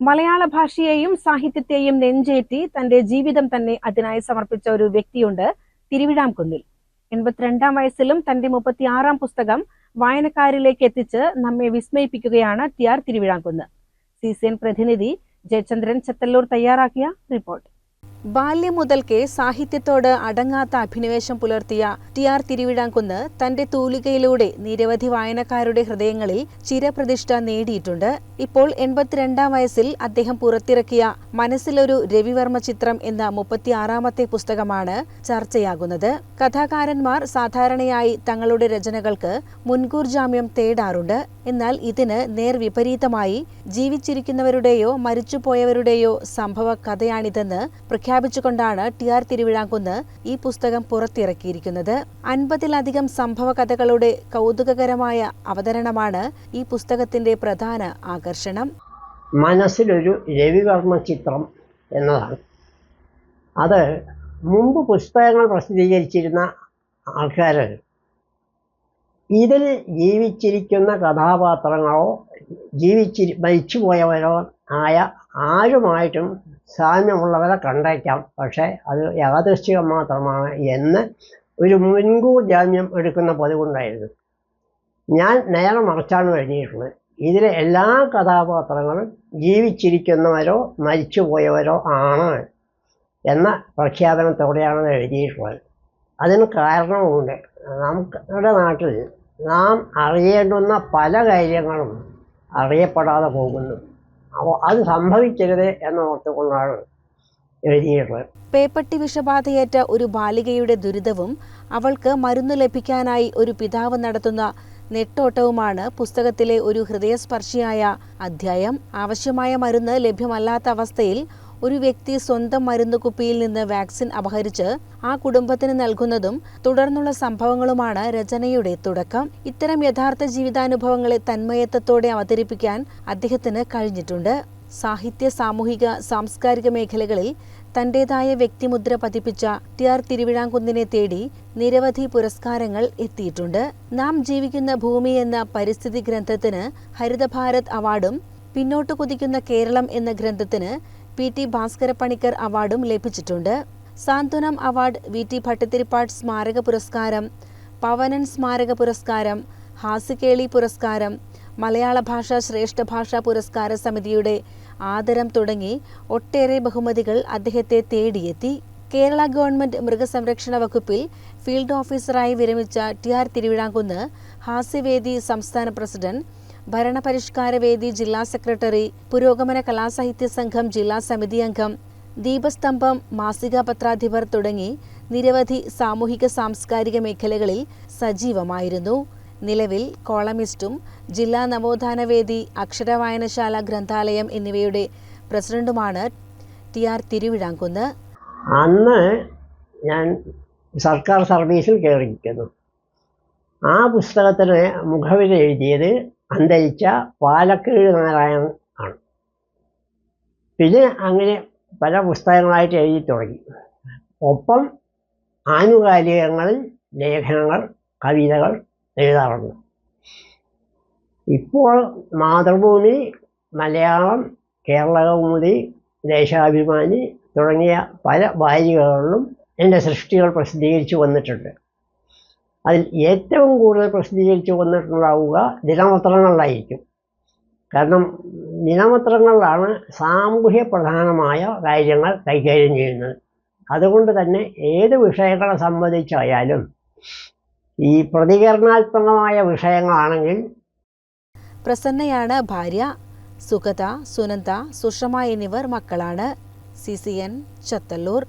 മലയാള ഭാഷയെയും സാഹിത്യത്തെയും നെഞ്ചേറ്റി തന്റെ ജീവിതം തന്നെ അതിനായി സമർപ്പിച്ച ഒരു വ്യക്തിയുണ്ട് തിരുവിഴാംകുന്നിൽ എൺപത്തിരണ്ടാം വയസ്സിലും തന്റെ മുപ്പത്തിയാറാം പുസ്തകം വായനക്കാരിലേക്ക് എത്തിച്ച് നമ്മെ വിസ്മയിപ്പിക്കുകയാണ് T R Thiruvizhamkunnu C C N പ്രതിനിധി ജയചന്ദ്രൻ ചത്തല്ലൂർ തയ്യാറാക്കിയ റിപ്പോർട്ട്. ബാല്യം മുതൽക്കേ സാഹിത്യത്തോട് അടങ്ങാത്ത അഭിനിവേശം പുലർത്തിയ ടി ആർ തിരുവിഴാംകുന്ന് തന്റെ തൂലികയിലൂടെ നിരവധി വായനക്കാരുടെ ഹൃദയങ്ങളിൽ ചിരപ്രതിഷ്ഠ നേടിയിട്ടുണ്ട്. ഇപ്പോൾ എൺപത്തിരണ്ടാം വയസ്സിൽ അദ്ദേഹം പുറത്തിറക്കിയ മനസ്സിലൊരു രവിവർമ്മ ചിത്രം എന്ന മുപ്പത്തിയാറാമത്തെ പുസ്തകമാണ് ചർച്ചയാകുന്നത്. കഥാകാരന്മാർ സാധാരണയായി തങ്ങളുടെ രചനകൾക്ക് മുൻകൂർ ജാമ്യം തേടാറുണ്ട്. എന്നാൽ ഇതിന് നേർവിപരീതമായി ജീവിച്ചിരിക്കുന്നവരുടെയോ മരിച്ചുപോയവരുടെയോ സംഭവ കഥയാണിതെന്ന് പ്രഖ്യാപിച്ചുകൊണ്ടാണ് ടി ആർ തിരുവിഴാങ്കുന്ന് ഈ പുസ്തകം പുറത്തിറക്കിയിരിക്കുന്നത്. അൻപതിലധികം സംഭവ കഥകളുടെ കൗതുകകരമായ അവതരണമാണ് ഈ പുസ്തകത്തിന്റെ പ്രധാന ആകർഷണം. മനസ്സിലൊരു രവിവർമ്മ ചിത്രം എന്നതാണ്. അത് മുമ്പ് പുസ്തകങ്ങൾ പ്രസിദ്ധീകരിച്ചിരുന്ന ആൾക്കാർ ഇതിൽ ജീവിച്ചിരിക്കുന്ന കഥാപാത്രങ്ങളോ ജീവിച്ചിരി മരിച്ചുപോയവരോ ആയ ആരുമായിട്ടും സാമ്യമുള്ളവരെ കണ്ടേക്കാം. പക്ഷേ അത് യാദൃശ്ചികം മാത്രമാണ് എന്ന് ഒരു മുൻകൂർ ജാമ്യം എടുക്കുന്ന പതിവുണ്ടായിരുന്നു. ഞാൻ നേരെ മറച്ചാണ് കഴിഞ്ഞിട്ടുള്ളത് ഇതിലെ എല്ലാ കഥാപാത്രങ്ങളും ജീവിച്ചിരിക്കുന്നവരോ മരിച്ചുപോയവരോ ആണ് എന്ന പ്രഖ്യാപനത്തോടെയാണ് എഴുതിയിട്ടുള്ളത്. അതിന് കാരണവുമുണ്ട്. നമ്മുടെ നാട്ടിൽ നാം അറിയേണ്ടുന്ന പല കാര്യങ്ങളും അറിയപ്പെടാതെ പോകുന്നു. അത് സംഭവിക്കരുത് എന്നോർത്തുകൊണ്ടാണ് എഴുതിയിട്ടുള്ളത് പേപ്പട്ടി വിഷബാധയേറ്റ ഒരു ബാലികയുടെ ദുരിതവും അവൾക്ക് മരുന്ന് ലഭിക്കാനായി ഒരു പിതാവ് നടത്തുന്ന നെട്ടോട്ടവുമാണ് പുസ്തകത്തിലെ ഒരു ഹൃദയസ്പർശിയായ അധ്യായം. ആവശ്യമായ മരുന്ന് ലഭ്യമല്ലാത്ത അവസ്ഥയിൽ ഒരു വ്യക്തി സ്വന്തം മരുന്ന് കുപ്പിയിൽ നിന്ന് വാക്സിൻ അപഹരിച്ച് ആ കുടുംബത്തിന് നൽകുന്നതും തുടർന്നുള്ള സംഭവങ്ങളുമാണ് രചനയുടെ തുടക്കം. ഇത്തരം യഥാർത്ഥ ജീവിതാനുഭവങ്ങളെ തന്മയത്വത്തോടെ അവതരിപ്പിക്കാൻ അദ്ദേഹത്തിന് കഴിഞ്ഞിട്ടുണ്ട്. സാഹിത്യ സാമൂഹിക സാംസ്കാരിക മേഖലകളിൽ തന്റേതായ വ്യക്തിമുദ്ര പതിപ്പിച്ച ടി ആർ തിരുവിഴാംകുന്നിനെ തേടി നിരവധി പുരസ്കാരങ്ങൾ എത്തിയിട്ടുണ്ട്. നാം ജീവിക്കുന്ന ഭൂമി എന്ന പരിസ്ഥിതി ഗ്രന്ഥത്തിന് ഹരിതഭാരത് അവാർഡും പിന്നോട്ട് കുതിക്കുന്ന കേരളം എന്ന ഗ്രന്ഥത്തിന് പി ടി ഭാസ്കര പണിക്കർ അവാർഡും ലഭിച്ചിട്ടുണ്ട്. Santhwanam award V T Bhattathiripad സ്മാരക പുരസ്കാരം പവനൻ സ്മാരക പുരസ്കാരം ഹാസികേളി പുരസ്കാരം മലയാള ഭാഷാ ശ്രേഷ്ഠ ഭാഷാ പുരസ്കാര സമിതിയുടെ ആദരം തുടങ്ങി ഒട്ടേറെ ബഹുമതികൾ അദ്ദേഹത്തെ തേടിയെത്തി. കേരള ഗവൺമെന്റ് മൃഗസംരക്ഷണ വകുപ്പിൽ ഫീൽഡ് ഓഫീസറായി വിരമിച്ച ടി ആർ തിരുവിഴാങ്കുന്ന് ഹാസ്യവേദി സംസ്ഥാന പ്രസിഡന്റ് ഭരണപരിഷ്കാരവേദി ജില്ലാ സെക്രട്ടറി പുരോഗമന കലാസാഹിത്യ സംഘം ജില്ലാ സമിതി അംഗം ദീപസ്തംഭം മാസിക പത്രാധിപർ തുടങ്ങി നിരവധി സാമൂഹിക സാംസ്കാരിക മേഖലകളിൽ സജീവമായിരുന്നു. നിലവിൽ കോളമിസ്റ്റും ജില്ലാ നവോത്ഥാനവേദി അക്ഷരവായനശാല ഗ്രന്ഥാലയം എന്നിവയുടെ പ്രസിഡന്റുമാണ് ടി ആർ തിരുവിഴാങ്കുന്ന് അന്ന് ഞാൻ സർക്കാർ സർവീസിൽ കയറിയിരിക്കുന്നു ആ പുസ്തകത്തിന് മുഖവില എഴുതിയത് അന്തരിച്ച പാലക്കീഴ് നാരായണൻ ആണ്. പിന്നെ അങ്ങനെ പല പുസ്തകങ്ങളായിട്ട് എഴുതി തുടങ്ങി. ഒപ്പം ആനുകാലികങ്ങളിൽ ലേഖനങ്ങൾ കവിതകൾ എഴുതാറുണ്ട്. ഇപ്പോൾ മാതൃഭൂമി മലയാളം കേരളകൗമുദി ദേശാഭിമാനി തുടങ്ങിയ പല വാരികകളിലും എന്റെ സൃഷ്ടികൾ പ്രസിദ്ധീകരിച്ചു വന്നിട്ടുണ്ട്. അതിൽ ഏറ്റവും കൂടുതൽ പ്രസിദ്ധീകരിച്ചു വന്നിട്ടുണ്ടാവുക ദിനപത്രങ്ങളിലായിരിക്കും. കാരണം ദിനപത്രങ്ങളിലാണ് സാമൂഹ്യ പ്രധാനമായ കാര്യങ്ങൾ കൈകാര്യം ചെയ്യുന്നത്. അതുകൊണ്ട് തന്നെ ഏത് വിഷയങ്ങളെ സംബന്ധിച്ചായാലും ഈ പ്രതികരണാത്മകമായ വിഷയങ്ങളാണെങ്കിൽ പ്രസന്നയാണ് ഭാര്യ സുഗത സുനന്ദ സുഷമ എന്നിവർ മക്കളാണ്. C C N Chathalloor.